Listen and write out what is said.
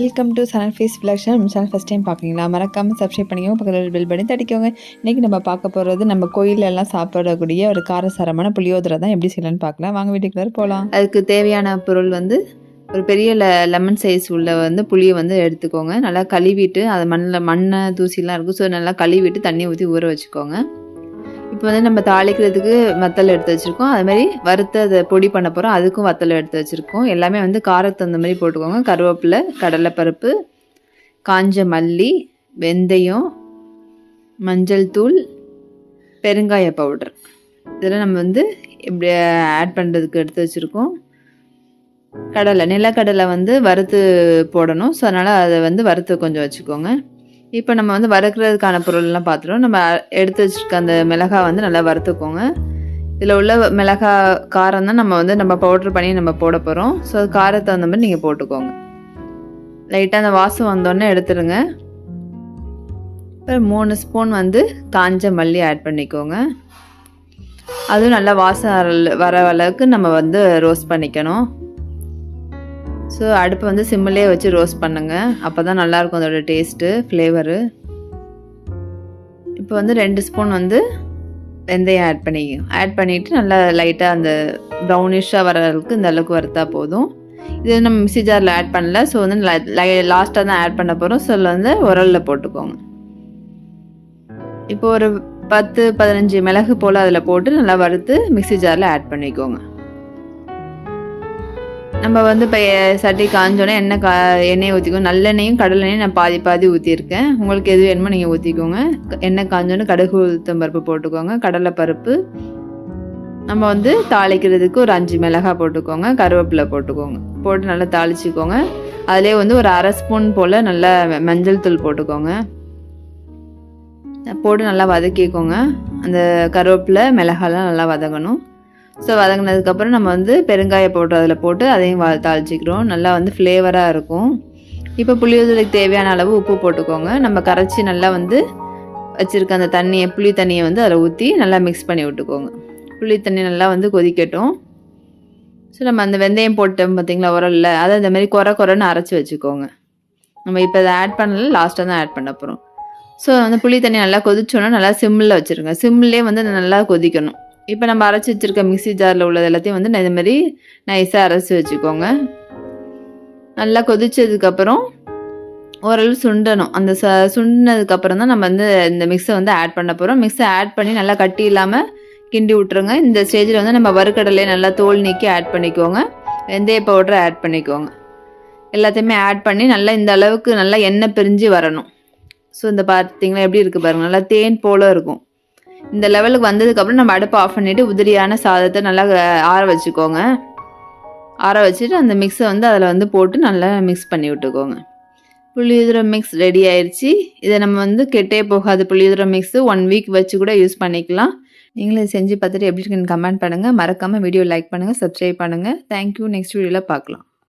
Welcome to channel face ஃபிளாக்ஷன் நம்ம channel first time பார்க்குறீங்களா மறக்காமல் சப்ஸ்கிரைப் பண்ணிக்கோங்க பக்கத்தில் பில் பண்ணி தட்டிக்கோங்க. இன்றைக்கி நம்ம பார்க்க போகிறது நம்ம கோயிலெல்லாம் எல்லாம் சாப்பிடக்கூடிய ஒரு காரசாரமான புளியோதரை தான் எப்படி செய்யலாம்னு பார்க்கலாம். வாங்க வீட்டுக்குள்ளே போகலாம் அதுக்கு தேவையான பொருள் வந்து ஒரு பெரிய லெ லெமன் சைஸ் உள்ள வந்து புளியை வந்து எடுத்துக்கோங்க. நல்லா கழுவிட்டு அது மண்ணில் மண்ணை தூசிலாம் இருக்கும். ஸோ நல்லா கழுவிட்டு தண்ணி ஊற்றி ஊற வச்சுக்கோங்க. இப்போ வந்து நம்ம தாளிக்கிறதுக்கு வத்தல் எடுத்து வச்சுருக்கோம். அதுமாதிரி வறுத்து அதை பொடி பண்ண போகிறோம் அதுக்கும் வத்தல் எடுத்து வச்சுருக்கோம். எல்லாமே வந்து காரத்து அந்த மாதிரி போட்டுக்கோங்க. கருவேப்பிலை கடலைப்பருப்பு காஞ்ச மல்லி வெந்தயம் மஞ்சள் தூள் பெருங்காய பவுடர் இதெல்லாம் நம்ம வந்து இப்படி ஆட் பண்ணுறதுக்கு எடுத்து வச்சுருக்கோம். கடலை நிலக்கடலை வந்து வறுத்து போடணும். ஸோ அதனால் அதை வந்து வறுத்து கொஞ்சம் வச்சுக்கோங்க. இப்போ நம்ம வந்து வறுக்கிறதுக்கான பொருள்லாம் பார்த்துட்டோம் நம்ம எடுத்து வச்சுருக்க அந்த மிளகா வந்து நல்லா வறுத்துக்கோங்க. இதில் உள்ள மிளகா காரம் தான் நம்ம வந்து நம்ம பவுட்ரு பண்ணி நம்ம போட போகிறோம் ஸோ அது காரத்தை தகுந்த மாதிரி நீங்கள் போட்டுக்கோங்க. லைட்டாக அந்த வாசம் வந்தோடனே எடுத்துருங்க. அப்புறம் மூணு ஸ்பூன் வந்து காஞ்ச மல்லி ஆட் பண்ணிக்கோங்க. அதுவும் நல்லா வாசம் வர அளவுக்கு நம்ம வந்து ரோஸ்ட் பண்ணிக்கணும். ஸோ அடுப்பை வந்து சிம்மிலே வச்சு ரோஸ்ட் பண்ணுங்கள் அப்போ தான் நல்லாயிருக்கும் அதோட டேஸ்ட்டு ஃப்ளேவரு இப்போ வந்து ரெண்டு ஸ்பூன் வந்து வெந்தயம் ஆட் பண்ணிக்க ஆட் பண்ணிவிட்டு நல்லா லைட்டாக அந்த ப்ரௌனிஷாக வர அளவுக்கு இந்த அளவுக்கு வறுத்தா போதும். இது நம்ம மிக்சி ஜாரில் ஆட் பண்ணல. ஸோ வந்து லாஸ்ட்டாக தான் ஆட் பண்ண போகிறோம் ஸோ வந்து உரலில் போட்டுக்கோங்க. இப்போ ஒரு பத்து பதினஞ்சு மிளகு போல் அதில் போட்டு நல்லா வறுத்து மிக்சி ஜாரில் ஆட் பண்ணிக்கோங்க. நம்ம வந்து இப்போ சட்டி காஞ்சோடனே எண்ணெய் கா எண்ணெயை ஊற்றிக்கோங்க நல்லெண்ணெயும் கடலெண்ணையும் நான் பாதி பாதி ஊற்றிருக்கேன் உங்களுக்கு எது வேணுமோ நீங்கள் ஊற்றிக்கோங்க எண்ணெய் காஞ்சோடனே கடுகு உளுத்தம் பருப்பு போட்டுக்கோங்க. கடலைப்பருப்பு நம்ம வந்து தாளிக்கிறதுக்கு ஒரு அஞ்சு மிளகாய் போட்டுக்கோங்க. கருவேப்பிலை போட்டுக்கோங்க. போட்டு நல்லா தாளிச்சிக்கோங்க. அதிலே வந்து ஒரு அரை ஸ்பூன் போல் நல்லா மஞ்சள் தூள் போட்டுக்கோங்க. போட்டு நல்லா வதக்கிக்கோங்க. அந்த கருவேப்பிலை மிளகாலாம் நல்லா வதங்கணும். ஸோ வதங்கினதுக்கப்புறம் நம்ம வந்து பெருங்காய பவுடர் அதில் போட்டு அதையும் வா தாளிச்சிக்கிறோம். நல்லா வந்து ஃப்ளேவராக இருக்கும். இப்போ புளியோதரைக்கு தேவையான அளவு உப்பு போட்டுக்கோங்க. நம்ம கரைச்சி நல்லா வந்து வச்சுருக்க அந்த தண்ணியை புளி தண்ணியை வந்து அதில் ஊற்றி நல்லா மிக்ஸ் பண்ணி விட்டுக்கோங்க. புளி தண்ணி நல்லா வந்து கொதிக்கட்டும். ஸோ நம்ம அந்த வெந்தயம் போட்டோம் பார்த்திங்களா உரலில். அதை இந்த மாதிரி குறை குறைன்னு அரைச்சி வச்சுக்கோங்க. நம்ம இப்போ அதை ஆட் பண்ணல லாஸ்ட்டாக தான் ஆட் பண்ண போகிறோம் ஸோ வந்து புளி தண்ணி நல்லா கொதிச்சோன்னா நல்லா சிம்மில் வச்சுருங்க. சிம்லேயே வந்து நல்லா கொதிக்கணும். இப்போ நம்ம அரைச்சி வச்சுருக்க மிக்சி ஜாரில் உள்ளது எல்லாத்தையும் வந்து இது மாதிரி நைஸாக அரைச்சி வச்சுக்கோங்க. நல்லா கொதிச்சதுக்கப்புறம் ஓரளவு சுண்டணும். அந்த ச சுண்டினதுக்கப்புறம் தான் நம்ம வந்து இந்த மிக்ஸை வந்து ஆட் பண்ண போகிறோம் மிக்ஸை ஆட் பண்ணி நல்லா கட்டி இல்லாமல் கிண்டி விட்ருங்க இந்த ஸ்டேஜில் வந்து நம்ம வறுக்கடலையை நல்லா தோல் நீக்கி ஆட் பண்ணிக்கோங்க. வெந்தய பவுடரை ஆட் பண்ணிக்கோங்க. எல்லாத்தையுமே ஆட் பண்ணி நல்லா இந்த அளவுக்கு நல்லா எண்ணெய் பிரிஞ்சு வரணும். ஸோ இந்த பார்த்தீங்களா எப்படி இருக்குது பாருங்கள் நல்லா தேன் போல இருக்கும். இந்த லெவலுக்கு வந்ததுக்கப்புறம் நம்ம அடுப்பை ஆஃப் பண்ணிவிட்டு உதிரியான சாதத்தை நல்லா ஆற வச்சுக்கோங்க. ஆற வச்சுட்டு அந்த மிக்ஸை வந்து அதில் வந்து போட்டு நல்லா மிக்ஸ் பண்ணி விட்டுக்கோங்க. புளியுதிர மிக்ஸ் ரெடி ஆயிடுச்சு இதை நம்ம வந்து கெட்டே போகாது. புளியுதிர மிக்ஸு ஒன் வீக் வச்சு கூட யூஸ் பண்ணிக்கலாம். நீங்களும் செஞ்சு பார்த்துட்டு எப்படி இருக்குன்னு கமெண்ட் பண்ணுங்கள் மறக்காமல் வீடியோ லைக் பண்ணுங்கள் சப்ஸ்கிரைப் பண்ணுங்கள் தேங்க்யூ நெக்ஸ்ட் வீடியோவில் பார்க்கலாம்.